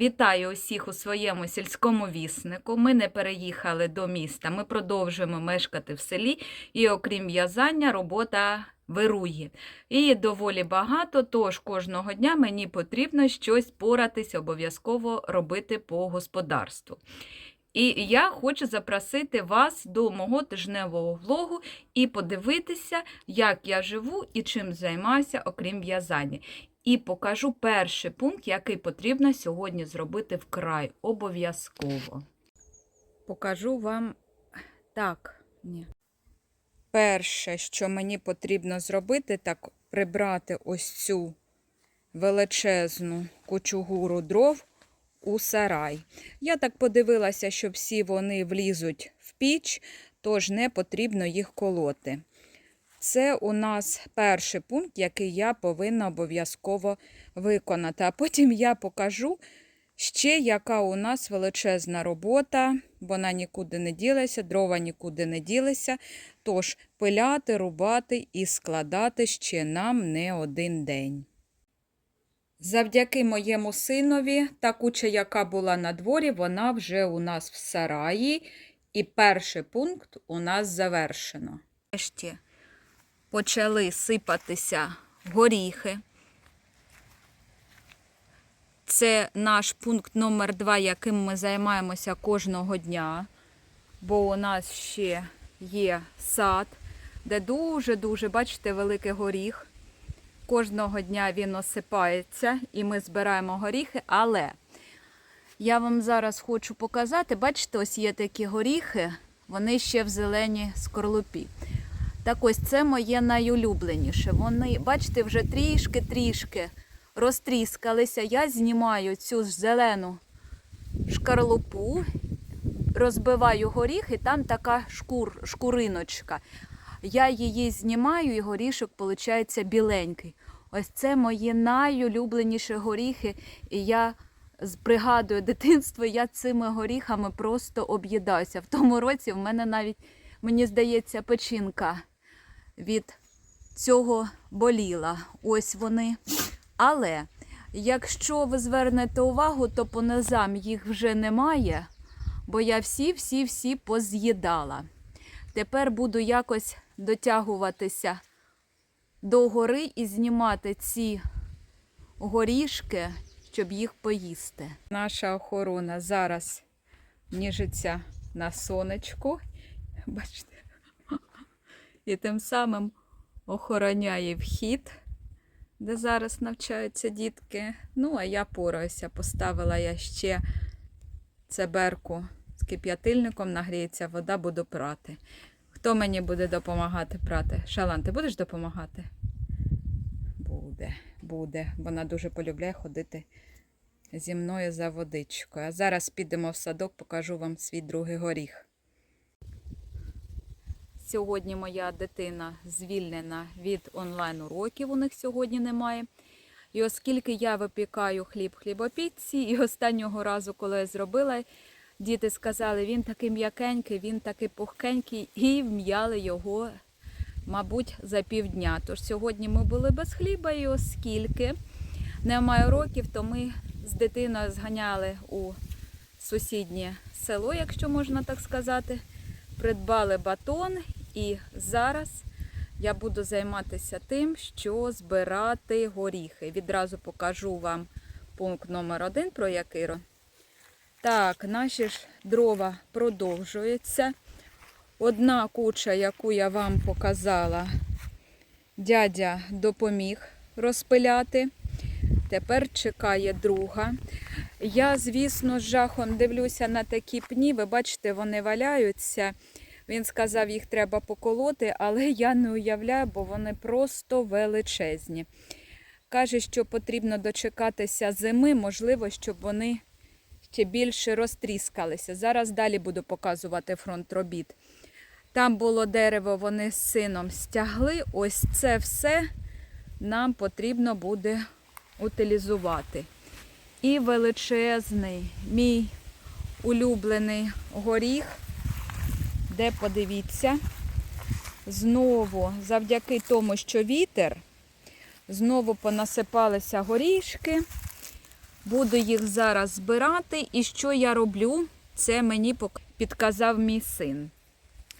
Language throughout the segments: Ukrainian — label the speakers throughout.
Speaker 1: Вітаю усіх у своєму сільському віснику. Ми не переїхали до міста. Ми продовжуємо мешкати в селі, і окрім в'язання, робота вирує. І доволі багато, тож кожного дня мені потрібно щось поратись, обов'язково робити по господарству. І я хочу запросити вас до мого тижневого влогу і подивитися, як я живу і чим займаюся, окрім в'язання. І покажу перший пункт, який потрібно сьогодні зробити вкрай обов'язково. Покажу вам так. Ні. Перше, що мені потрібно зробити, так прибрати ось цю величезну кучугуру дров у сарай. Я так подивилася, що всі вони влізуть в піч, тож не потрібно їх колоти. Це у нас перший пункт, який я повинна обов'язково виконати. А потім я покажу ще, яка у нас величезна робота. Вона нікуди не ділася, дрова нікуди не ділися. Тож пиляти, рубати і складати ще нам не один день. Завдяки моєму синові, та куча, яка була на дворі, вона вже у нас в сараї. І перший пункт у нас завершено. Почали сипатися горіхи. Це наш пункт номер два, яким ми займаємося кожного дня, бо у нас ще є сад, де дуже-дуже, бачите, великий горіх. Кожного дня він осипається і ми збираємо горіхи, але я вам зараз хочу показати, бачите, ось є такі горіхи, вони ще в зеленій скорлупі. Так ось це моє найулюбленіше. Вони, бачите, вже трішки-трішки розтріскалися. Я знімаю цю зелену шкарлупу, розбиваю горіх, і там така шкур, шкуриночка. Я її знімаю, і горішок виходить біленький. Ось це мої найулюбленіші горіхи. І я пригадую дитинство, я цими горіхами просто об'їдаюся. В тому році в мене навіть, мені здається, печінка від цього боліла. Ось вони. Але якщо ви звернете увагу, то по низам їх вже немає, бо я всі-всі-всі поз'їдала. Тепер буду якось дотягуватися до гори і знімати ці горішки, щоб їх поїсти. Наша охорона зараз ніжиться на сонечку. Бачите? І тим самим охороняє вхід, де зараз навчаються дітки. Ну, а я пораюся. Поставила я ще цеберку з кип'ятильником, нагріється вода, буду прати. Хто мені буде допомагати прати? Шалан, ти будеш допомагати? Буде, буде. Вона дуже полюбляє ходити зі мною за водичкою. А зараз підемо в садок, покажу вам свій другий горіх. Сьогодні моя дитина звільнена від онлайн-уроків, у них сьогодні немає. І оскільки я випікаю хліб хлібопічці, і останнього разу, коли я зробила, діти сказали, він такий м'якенький, він такий пухкенький, і вм'яли його, мабуть, за півдня. Тож сьогодні ми були без хліба, і оскільки немає уроків, то ми з дитиною зганяли у сусіднє село, якщо можна так сказати. Придбали батон, і зараз я буду займатися тим, що збирати горіхи. Відразу покажу вам пункт номер один, про який. Так, наші ж дрова продовжуються. Одна куча, яку я вам показала, дядя допоміг розпиляти. Тепер чекає друга. Я, звісно, з жахом дивлюся на такі пні. Ви бачите, вони валяються. Він сказав, їх треба поколоти, але я не уявляю, бо вони просто величезні. Каже, що потрібно дочекатися зими, можливо, щоб вони ще більше розтріскалися. Зараз далі буду показувати фронт робіт. Там було дерево, вони з сином стягли. Ось це все нам потрібно буде утилізувати. І величезний мій улюблений горіх, де подивіться, знову, завдяки тому, що вітер, знову понасипалися горішки. Буду їх зараз збирати. І що я роблю, це мені підказав мій син.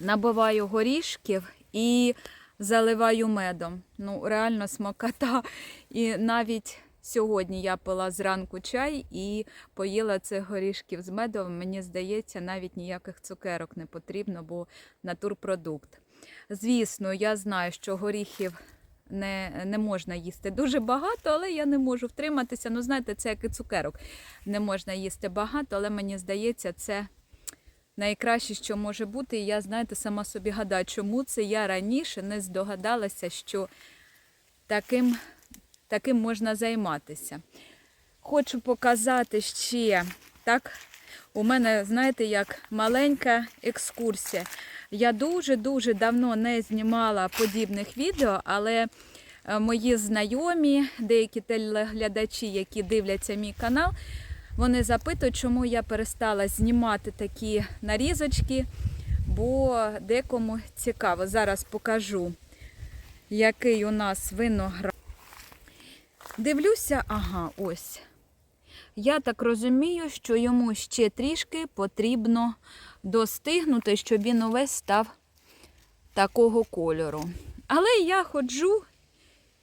Speaker 1: Набиваю горішків і заливаю медом. Ну, реально смакота. І навіть сьогодні я пила зранку чай і поїла цих горішків з медом. Мені здається, навіть ніяких цукерок не потрібно, бо натурпродукт. Звісно, я знаю, що горіхів не, не можна їсти дуже багато, але я не можу втриматися. Ну, знаєте, це як і цукерок. Не можна їсти багато, але мені здається, це найкраще, що може бути. І я, знаєте, сама собі гадаю, чому це я раніше не здогадалася, що таким, таким можна займатися. Хочу показати ще, так, у мене, знаєте, як маленька екскурсія. Я дуже-дуже давно не знімала подібних відео, але е, мої знайомі, деякі телеглядачі, які дивляться мій канал, вони запитують, чому я перестала знімати такі нарізочки, бо декому цікаво. Зараз покажу, який у нас виноград. Дивлюся, ага, ось. Я так розумію, що йому ще трішки потрібно достигнути, щоб він увесь став такого кольору. Але я ходжу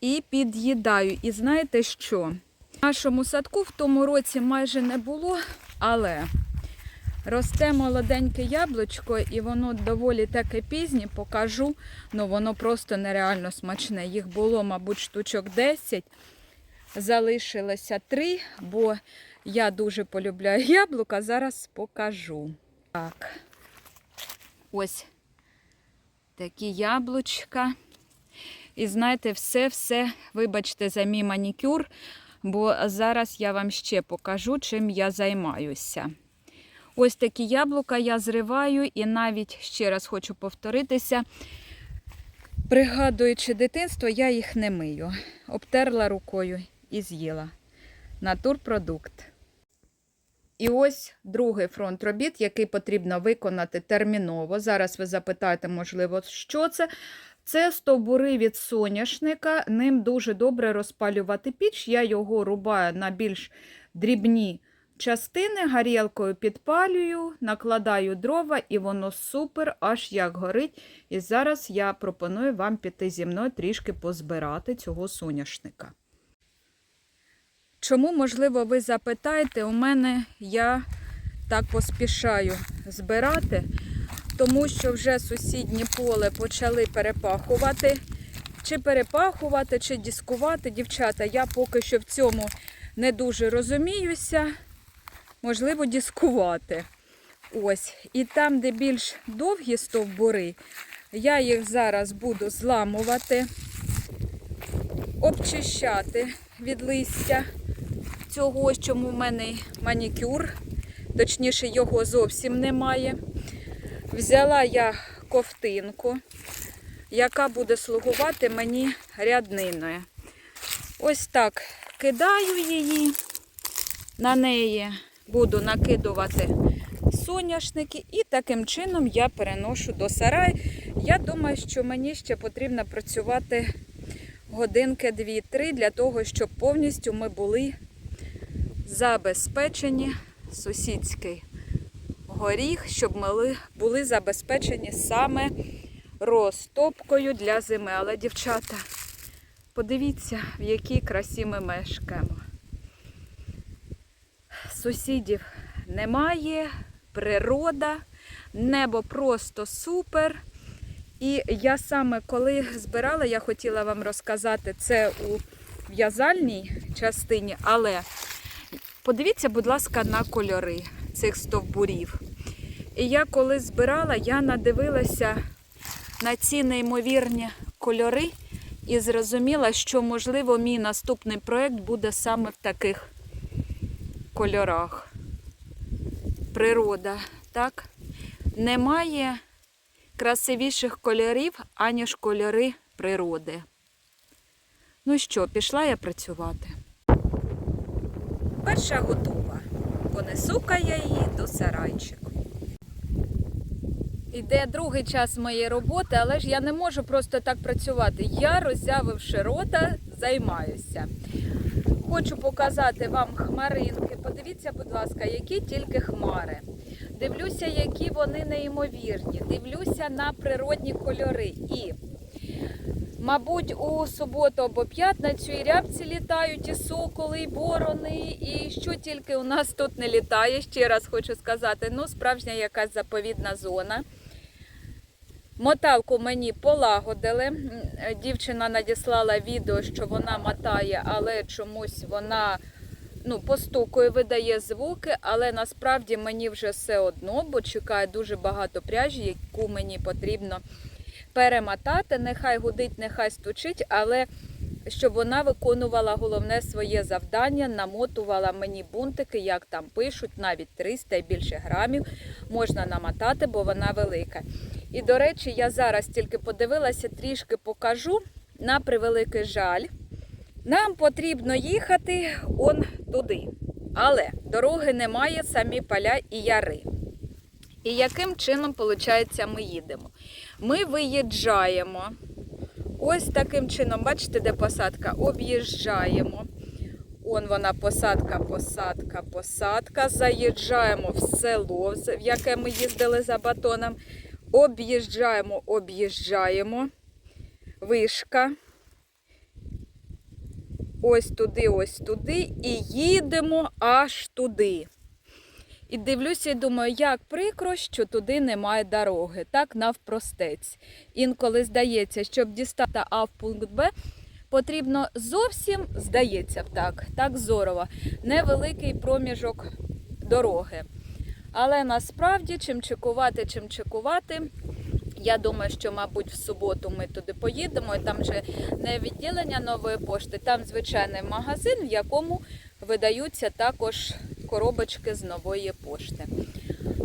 Speaker 1: і під'їдаю. І знаєте що? В нашому садку в тому році майже не було, але росте молоденьке яблучко, і воно доволі таке пізнє, покажу. Ну воно просто нереально смачне. Їх було, мабуть, штучок 10. Залишилося 3, бо я дуже полюбляю яблука. Зараз покажу. Так. Ось такі яблучка. І знаєте, все-все, вибачте, за мій манікюр, бо зараз я вам ще покажу, чим я займаюся. Ось такі яблука я зриваю, і навіть ще раз хочу повторитися. Пригадуючи дитинство, я їх не мию. Обтерла рукою і з'їла. Натурпродукт. І ось другий фронт робіт, який потрібно виконати терміново. Зараз ви запитаєте, можливо, що це. Це стовбури від соняшника. Ним дуже добре розпалювати піч. Я його рубаю на більш дрібні частини, гарілкою підпалюю, накладаю дрова, і воно супер, аж як горить. І зараз я пропоную вам піти зі мною трішки позбирати цього соняшника. Чому, можливо, ви запитаєте, у мене я так поспішаю збирати, тому що вже сусіднє поле почали перепахувати. Чи перепахувати, чи дискувати, дівчата, я поки що в цьому не дуже розуміюся. Можливо, дискувати. Ось. І там, де більш довгі стовбури, я їх зараз буду зламувати, обчищати від листя цього, чому в мене манікюр, точніше, його зовсім немає. Взяла я ковтинку, яка буде слугувати мені рядниною. Ось так кидаю її, на неї буду накидувати соняшники, і таким чином я переношу до сараю. Я думаю, що мені ще потрібно працювати годинки 2-3 для того, щоб повністю ми були забезпечені сусідський горіх, щоб ми були забезпечені саме розтопкою для зими. Але, дівчата, подивіться, в якій красі ми мешкаємо. Сусідів немає, природа, небо просто супер. І я саме коли збирала, я хотіла вам розказати це у в'язальній частині, але подивіться, будь ласка, на кольори цих стовбурів. І я коли збирала, я надивилася на ці неймовірні кольори і зрозуміла, що, можливо, мій наступний проєкт буде саме в таких кольорах. Природа, так? Немає красивіших кольорів, аніж кольори природи. Ну що, пішла я працювати. Перша готова. Понесу-ка я її до сарайчику. Іде другий час моєї роботи, але ж я не можу просто так працювати. Я, роззявивши рота, займаюся. Хочу показати вам хмаринки. Подивіться, будь ласка, які тільки хмари. Дивлюся, які вони неймовірні. Дивлюся на природні кольори. І, мабуть, у суботу або п'ятницю і рябці літають, і соколи, і борони, і що тільки у нас тут не літає. Ще раз хочу сказати, ну, справжня якась заповідна зона. Моталку мені полагодили. Е, Дівчина надіслала відео, що вона мотає, але чомусь вона ну, постукує, видає звуки, але насправді мені вже все одно, бо чекає дуже багато пряжі, яку мені потрібно перемотати. Нехай гудить, нехай стучить, але щоб вона виконувала головне своє завдання, намотувала мені бунтики, як там пишуть, навіть 300 і більше грамів можна намотати, бо вона велика. І, до речі, я зараз тільки подивилася, трішки покажу. На превеликий жаль, нам потрібно їхати он туди. Але дороги немає, самі поля і яри. І яким чином, виходить, ми їдемо? Ми виїжджаємо. Ось таким чином, бачите, де посадка? Об'їжджаємо. Он вона посадка, посадка, посадка. Заїжджаємо в село, в яке ми їздили за батоном. Об'їжджаємо, об'їжджаємо. Вишка. Ось туди, ось туди. І їдемо аж туди. І дивлюся і думаю, як прикро, що туди немає дороги, так навпростець. Інколи здається, щоб дістати А в пункт Б, потрібно зовсім, здається, так, так зорово, невеликий проміжок дороги. Але насправді, чим чекувати, чим чекувати. Я думаю, що, мабуть, в суботу ми туди поїдемо. І там же не відділення нової пошти, там звичайний магазин, в якому видаються також коробочки з нової пошти.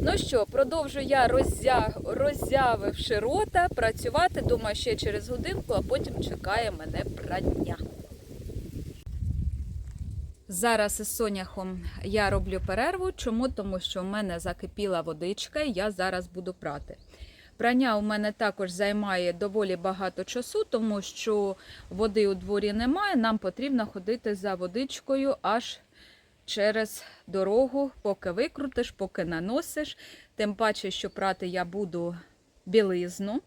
Speaker 1: Ну що, продовжу я роззя... роззявивши рота, працювати, думаю, ще через годинку, а потім чекає мене прання. Зараз із соняхом я роблю перерву. Чому? Тому що в мене закипіла водичка, і я зараз буду прати. Прання у мене також займає доволі багато часу, тому що води у дворі немає. Нам потрібно ходити за водичкою аж через дорогу, поки викрутиш, поки наносиш. Тим паче, що прати я буду білизну.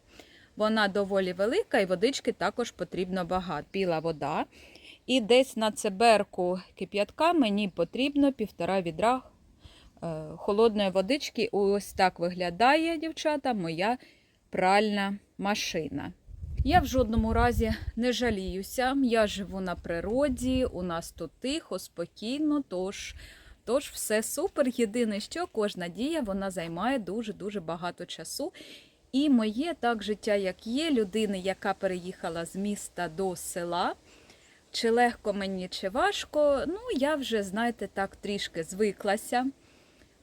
Speaker 1: Вона доволі велика, і водички також потрібно багато. Біла вода. І десь на цеберку кип'ятка мені потрібно півтора відра е, холодної водички. Ось так виглядає, дівчата, моя пральна машина. Я в жодному разі не жаліюся. Я живу на природі, у нас тут тихо, спокійно, тож, тож все супер. Єдине, що кожна дія вона займає дуже-дуже багато часу. І моє так життя, як є, людини, яка переїхала з міста до села. Чи легко мені, чи важко, ну я вже, знаєте, так трішки звиклася.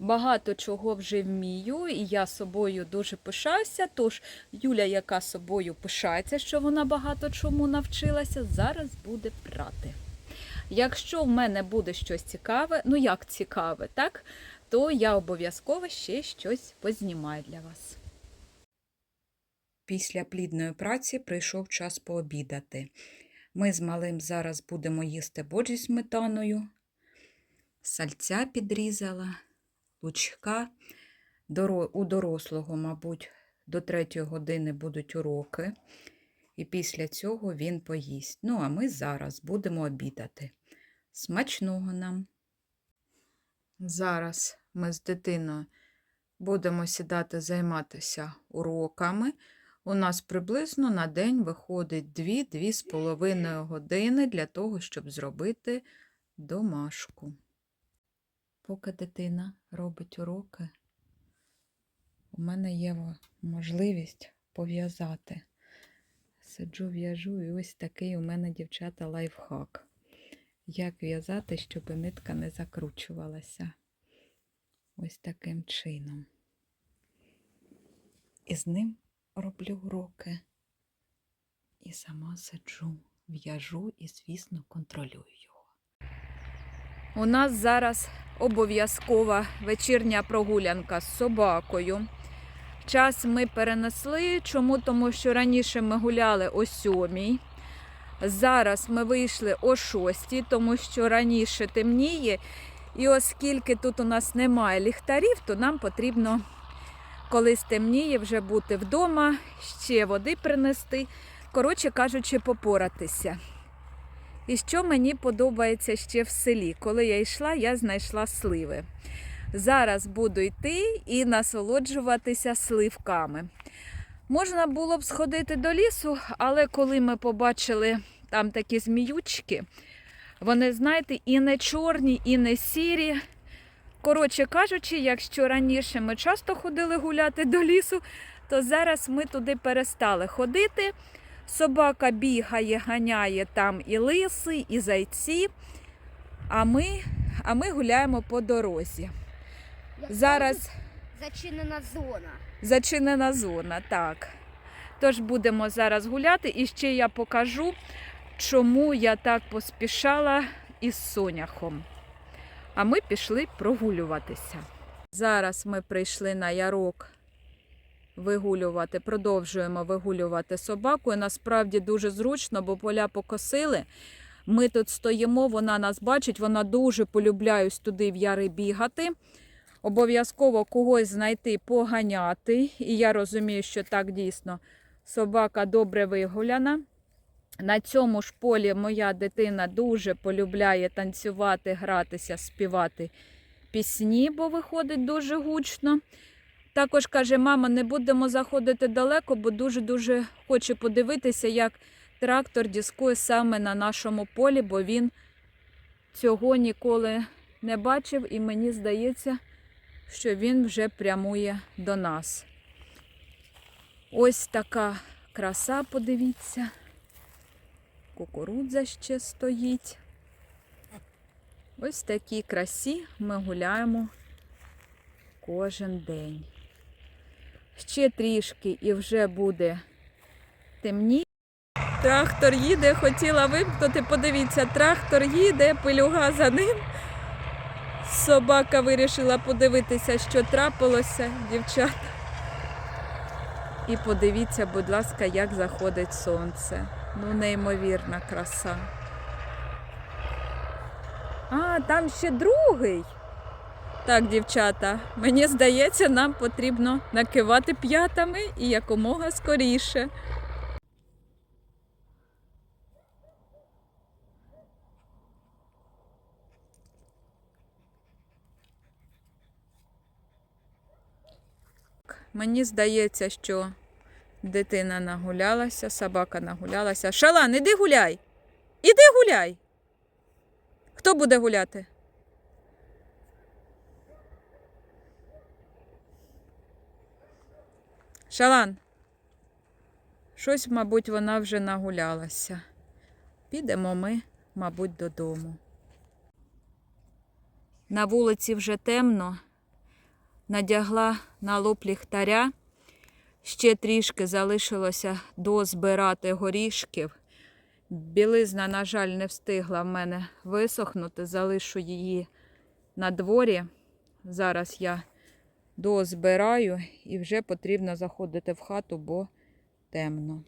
Speaker 1: Багато чого вже вмію, і я собою дуже пишаюся. Тож Юля, яка собою пишається, що вона багато чому навчилася, зараз буде прати. Якщо в мене буде щось цікаве, ну як цікаве, так, то я обов'язково ще щось познімаю для вас. Після плідної праці прийшов час пообідати. Ми з малим зараз будемо їсти борщ зі сметаною, сальця підрізала, лучка. У дорослого, мабуть, до третьої години будуть уроки, і після цього він поїсть. Ну, а ми зараз будемо обідати. Смачного нам. Зараз ми з дитиною будемо сідати займатися уроками. У нас приблизно на день виходить 2-2 з половиною години для того, щоб зробити домашку. Поки дитина робить уроки, у мене є можливість пов'язати. Сиджу, в'яжу, і ось такий у мене, дівчата, лайфхак. Як в'язати, щоб нитка не закручувалася. Ось таким чином. І з ним роблю уроки. І сама сиджу, в'яжу і, звісно, контролюю його. У нас зараз обов'язкова вечірня прогулянка з собакою. Час ми перенесли. Чому? Тому що раніше ми гуляли о сьомій. Зараз ми вийшли о 6, тому що раніше темніє. І оскільки тут у нас немає ліхтарів, то нам потрібно, коли стемніє, вже бути вдома, ще води принести. Коротше кажучи, попоратися. І що мені подобається ще в селі. Коли я йшла, я знайшла сливи. Зараз буду йти і насолоджуватися сливками. Можна було б сходити до лісу, але коли ми побачили там такі зміючки, вони, знаєте, і не чорні, і не сірі. Коротше кажучи, якщо раніше ми часто ходили гуляти до лісу, то зараз ми туди перестали ходити. Собака бігає, ганяє там і лиси, і зайці. А ми, а ми гуляємо по дорозі.
Speaker 2: Як
Speaker 1: Зараз
Speaker 2: зачинена зона.
Speaker 1: зачинена зона, так. Тож будемо зараз гуляти, і ще я покажу, чому я так поспішала із соняхом. А ми пішли прогулюватися. Зараз ми прийшли на ярок вигулювати, продовжуємо вигулювати собаку. І насправді дуже зручно, бо поля покосили. Ми тут стоїмо, вона нас бачить, вона дуже полюбляюсь туди в яри бігати. Обов'язково когось знайти, поганяти. І я розумію, що так дійсно собака добре вигуляна. На цьому ж полі моя дитина дуже полюбляє танцювати, гратися, співати пісні, бо виходить дуже гучно. Також каже, мама, не будемо заходити далеко, бо дуже-дуже хоче подивитися, як трактор дискує саме на нашому полі, бо він цього ніколи не бачив, і мені здається, що він вже прямує до нас. Ось така краса, подивіться. Кукурудза ще стоїть. Ось такій красі ми гуляємо кожен день. Ще трішки і вже буде темні. Трактор їде, хотіла вимкнути. Подивіться, трактор їде, пилюга за ним. Собака вирішила подивитися, що трапилося, дівчата. І подивіться, будь ласка, як заходить сонце. Ну, неймовірна краса. А, там ще другий. Так, дівчата, мені здається, нам потрібно накивати п'ятами і якомога скоріше. Мені здається, що дитина нагулялася, собака нагулялася. Шалан, іди гуляй. Іди гуляй. Хто буде гуляти? Шалан. Щось, мабуть, вона вже нагулялася. Підемо ми, мабуть, додому. На вулиці вже темно. Надягла на лоб ліхтаря. Ще трішки залишилося дозбирати горішків. Білизна, на жаль, не встигла в мене висохнути, залишу її на дворі. Зараз я дозбираю і вже потрібно заходити в хату, бо темно.